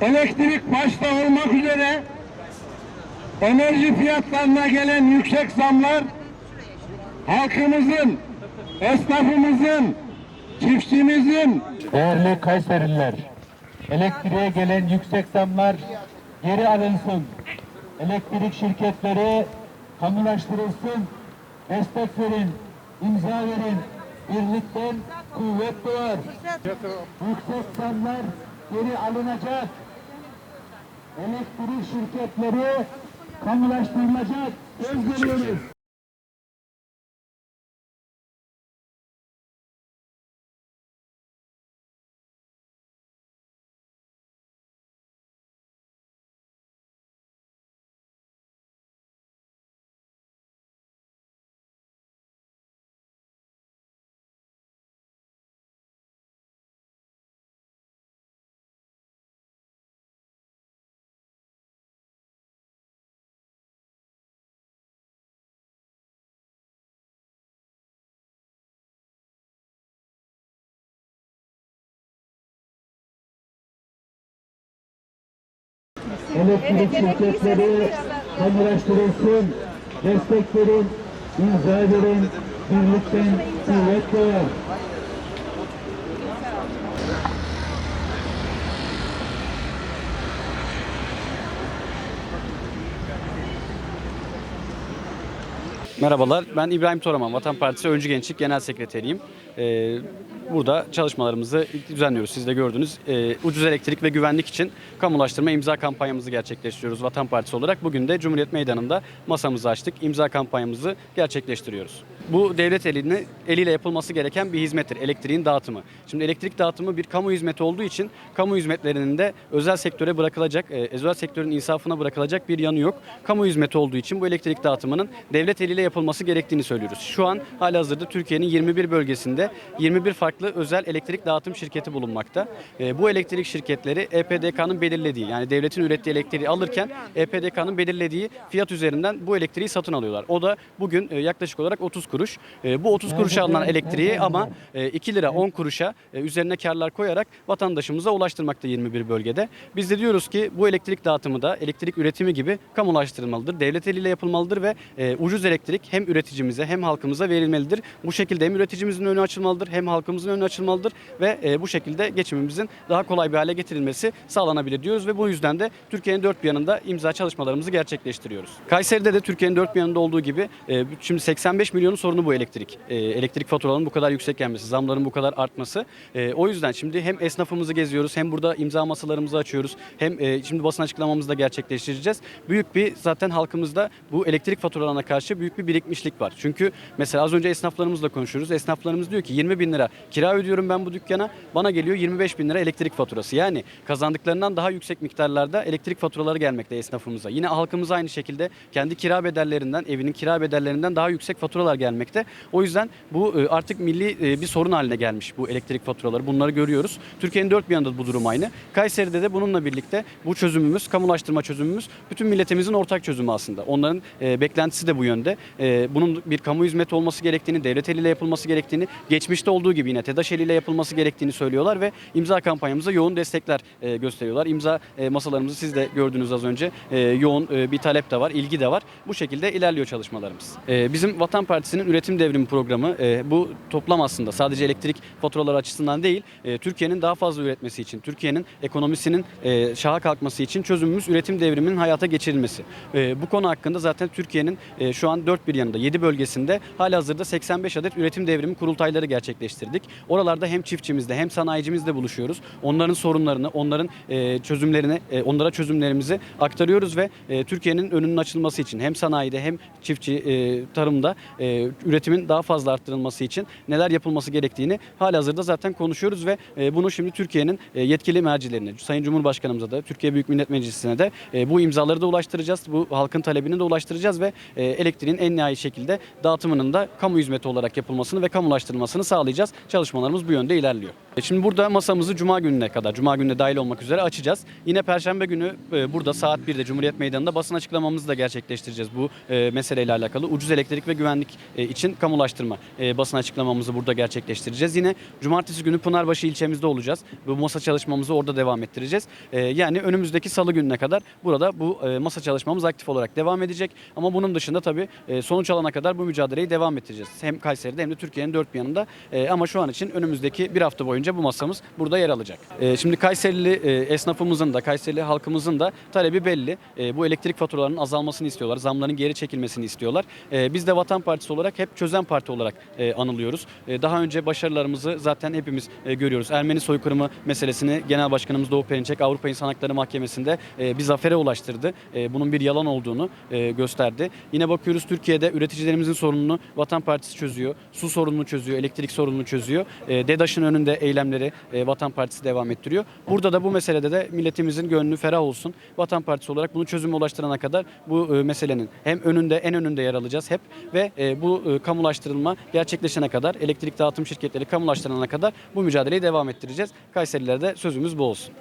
elektrik başta olmak üzere enerji fiyatlarına gelen yüksek zamlar halkımızın, esnafımızın, çiftçimizin Değerli Kayserililer, elektriğe gelen yüksek zamlar geri alınsın. Elektrik şirketleri kamulaştırılsın. Destek verin, imza verin. Birlikten kuvvet doğar. Yüksek zamlar geri alınacak. Elektrik şirketleri kamulaştırılacak. Söz veriyoruz. Elektrik şirketleri kamulaştırılsın, destek verin, imza verin, birlikten kuvvet doğar. Merhabalar, ben İbrahim Toraman, Vatan Partisi Öncü Gençlik Genel Sekreteriyim. Ee, burada çalışmalarımızı düzenliyoruz. Siz de gördünüz. Ee, ucuz elektrik ve güvenlik için kamulaştırma imza kampanyamızı gerçekleştiriyoruz Vatan Partisi olarak. Bugün de Cumhuriyet Meydanı'nda masamızı açtık. İmza kampanyamızı gerçekleştiriyoruz. Bu devlet eline, eliyle yapılması gereken bir hizmettir. Elektriğin dağıtımı. Şimdi elektrik dağıtımı bir kamu hizmeti olduğu için kamu hizmetlerinin de özel sektöre bırakılacak, e, özel sektörün insafına bırakılacak bir yanı yok. Kamu hizmeti olduğu için bu elektrik dağıtımının devlet eliyle yapılması gerektiğini söylüyoruz. Şu an halihazırda Türkiye'nin 21 bölgesinde 21 farklı özel elektrik dağıtım şirketi bulunmakta. E, bu elektrik şirketleri E EPDK'nın belirlediği yani devletin ürettiği elektriği alırken E EPDK'nın belirlediği fiyat üzerinden bu elektriği satın alıyorlar. O da bugün e, yaklaşık olarak 30 kuruş. E, bu 30 kuruşa alınan elektriği ama e, 2 lira 10 kuruşa e, üzerine karlar koyarak vatandaşımıza ulaştırmakta 21 bölgede. Biz de diyoruz ki bu elektrik dağıtımı da elektrik üretimi gibi kamulaştırılmalıdır. Devlet eliyle yapılmalıdır ve e, ucuz elektrik hem üreticimize hem halkımıza verilmelidir. Bu şekilde hem üreticimizin önü açılmalıdır hem halkımızın önü açılmalıdır ve e, bu şekilde geçimimizin daha kolay bir hale getirilmesi sağlanabilir diyoruz ve bu yüzden de Türkiye'nin dört bir yanında imza çalışmalarımızı gerçekleştiriyoruz. Kayseri'de de Türkiye'nin dört bir yanında olduğu gibi e, şimdi 85 milyonun sorunu bu elektrik. E, elektrik faturalarının bu kadar yüksek gelmesi, zamların bu kadar artması. E, o yüzden şimdi hem esnafımızı geziyoruz hem burada imza masalarımızı açıyoruz. Hem e, şimdi basın açıklamamızı da gerçekleştireceğiz. Büyük bir zaten halkımızda bu elektrik faturalarına karşı büyük bir birikmişlik var. Çünkü mesela az önce esnaflarımızla konuşuyoruz. Esnaflarımız diyor ki 20 bin lira kira ödüyorum ben bu dükkana. Bana geliyor 25 bin lira elektrik faturası. Yani kazandıklarından daha yüksek miktarlarda elektrik faturaları gelmekte esnafımıza. Yine halkımız aynı şekilde kendi kira bedellerinden, evinin kira bedellerinden daha yüksek faturalar gelmekte. O yüzden bu e, artık milli e, bir sorun haline gelmiş bu elektrik faturaları. Bunları görüyoruz. Türkiye'nin dört bir yanında bu durum aynı. Kayseri'de de bununla birlikte bu çözümümüz, kamulaştırma çözümümüz bütün milletimizin ortak çözümü aslında. Onların e, beklentisi de bu yönde. Bunun bir kamu hizmeti olması gerektiğini, devlet eliyle yapılması gerektiğini, geçmişte olduğu gibi yine TEDAŞ eliyle yapılması gerektiğini söylüyorlar ve imza kampanyamıza yoğun destekler e, gösteriyorlar. İmza e, masalarımızı siz de gördünüz az önce. E, yoğun bir talep de var, ilgi de var. Bu şekilde ilerliyor çalışmalarımız. Bizim Vatan Partisi'nin üretim devrimi programı bu toplam aslında sadece elektrik faturaları açısından değil, Türkiye'nin daha fazla üretmesi için, Türkiye'nin ekonomisinin e, şaha kalkması için çözümümüz üretim devriminin hayata geçirilmesi. Bu konu hakkında zaten Türkiye'nin şu an dört bir yanında, 7 bölgesinde halihazırda 85 adet üretim devrimi kurultayları gerçekleştirdik. Oralarda hem çiftçimizle hem sanayicimizle buluşuyoruz. Onların sorunlarını, onların e, çözümlerini, e, onlara çözümlerimizi aktarıyoruz ve e, Türkiye'nin önünün açılması için hem sanayide hem çiftçi tarımda üretimin daha fazla arttırılması için neler yapılması gerektiğini halihazırda zaten konuşuyoruz ve bunu şimdi Türkiye'nin yetkili mercilerine, Sayın Cumhurbaşkanımıza da, Türkiye Büyük Millet Meclisi'ne de bu imzaları da ulaştıracağız. Bu halkın talebini de ulaştıracağız ve elektriğin en nihai şekilde dağıtımının da kamu hizmeti olarak yapılmasını ve kamulaştırılmasını sağlayacağız. Çalışmalarımız bu yönde ilerliyor. E, Şimdi burada masamızı Cuma gününe kadar, Cuma gününe dahil olmak üzere açacağız. Yine Perşembe günü e, burada saat 1'de Cumhuriyet Meydanı'nda basın açıklamamızı da gerçekleştireceğiz bu e, meseleyle alakalı. Ucuz elektrik ve güvenlik için kamulaştırma basın açıklamamızı burada gerçekleştireceğiz. Yine Cumartesi günü Pınarbaşı ilçemizde olacağız. Bu masa çalışmamızı orada devam ettireceğiz. Yani önümüzdeki salı gününe kadar burada bu masa çalışmamız aktif olarak devam edecek. Ama bunun dışında tabii sonuç alana kadar bu mücadeleyi devam ettireceğiz. Hem Kayseri'de hem de Türkiye'nin dört bir yanında. Ama şu an için önümüzdeki bir hafta boyunca bu masamız burada yer alacak. E, şimdi Kayserili e, esnafımızın da Kayserili halkımızın da talebi belli. E, bu elektrik faturalarının azalmasını istiyorlar. Zamların geri çekilmesini istiyorlar. E, biz de Vatan Partisi olarak hep çözen parti olarak e, anılıyoruz. Daha önce başarılarımızı zaten hepimiz e, görüyoruz. Ermeni soykırımı meselesini Genel Başkanımız Doğu Perinçek Avrupa İnsan Hakları Mahkemesi'nde e, bir zafere ulaştırdı. Bunun bir yalan olduğunu gösterdi. Yine bakıyoruz Türkiye'de üreticilerimizin sorununu Vatan Partisi çözüyor. Su sorununu çözüyor, elektrik sorununu çözüyor. E, DEDAŞ'ın önünde eylemleri e, Vatan Partisi devam ettiriyor. Burada da bu meselede de milletimizin gönlü ferah olsun. Vatan Partisi olarak bunu çözüme ulaştırana kadar bu e, meselenin hem önünde en önünde yer alacağız hep ve e, bu e, kamulaştırılma gerçekleşene kadar elektrik dağıtım şirketleri kamulaştırılana kadar bu mücadeleyi devam ettireceğiz. Kayserililere de sözümüz bu olsun.